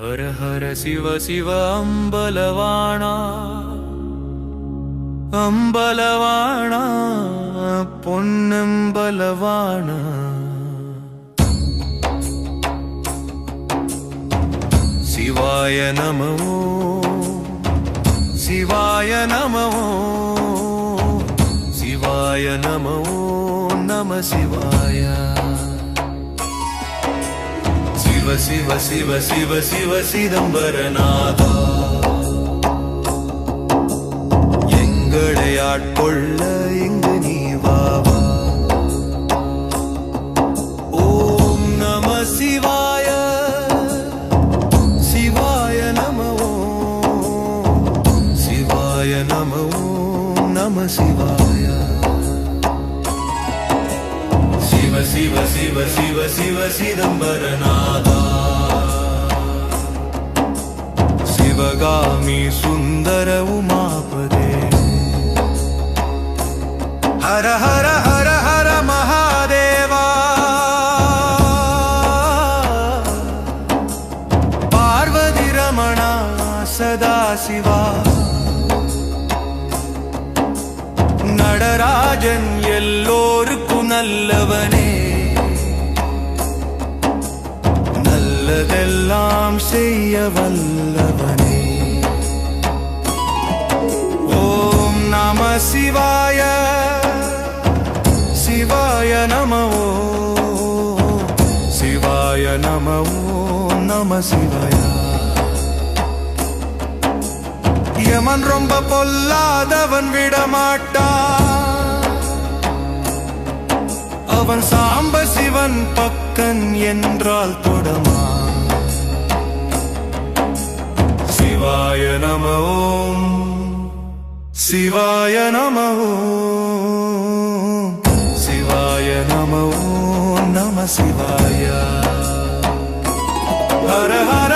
ஹர ஹர சிவ சிவ அம்பலவாணா. அம்பலவாணா பொன்னம்பலவாணா. சிவாய நமவோ சிவாய நமவோ சிவாய நமவோ நம சிவாயா. சிவ சிவ சிவ சிவ சிவ சிதம்பரநாதா. எங்களை ஆட்கொள்ள இங்கு நீ வாவா ஓம் நம சிவாய சிவாய நம ஓம். சிவாய நம ஓம் நம சிவாய. சிவ சிவ சிவ சிவ சிவ சிதம்பரநாதா. சிவகாமி சுந்தர உமாபதே. ஹர ஹர ஹர ஹர மகாதேவா. பார்வதி ரமணா சதா சிவா. நடராஜன் எல்லோருக்கும் நல்லவனே. நல்லதெல்லாம் செய்ய வல்லவனே. சிவாய சிவாய நம சிவாய நம நம சிவாய. யமன் ரொம்ப பொல்லாதவன் விடமாட்டா அவன் சாம்ப சிவன் பக்கன் என்றால் தொடமா சிவாய நம ஓம் சிவாய நம ஓம் சிவாய நம ஓம் நம சிவாய ஹர ஹர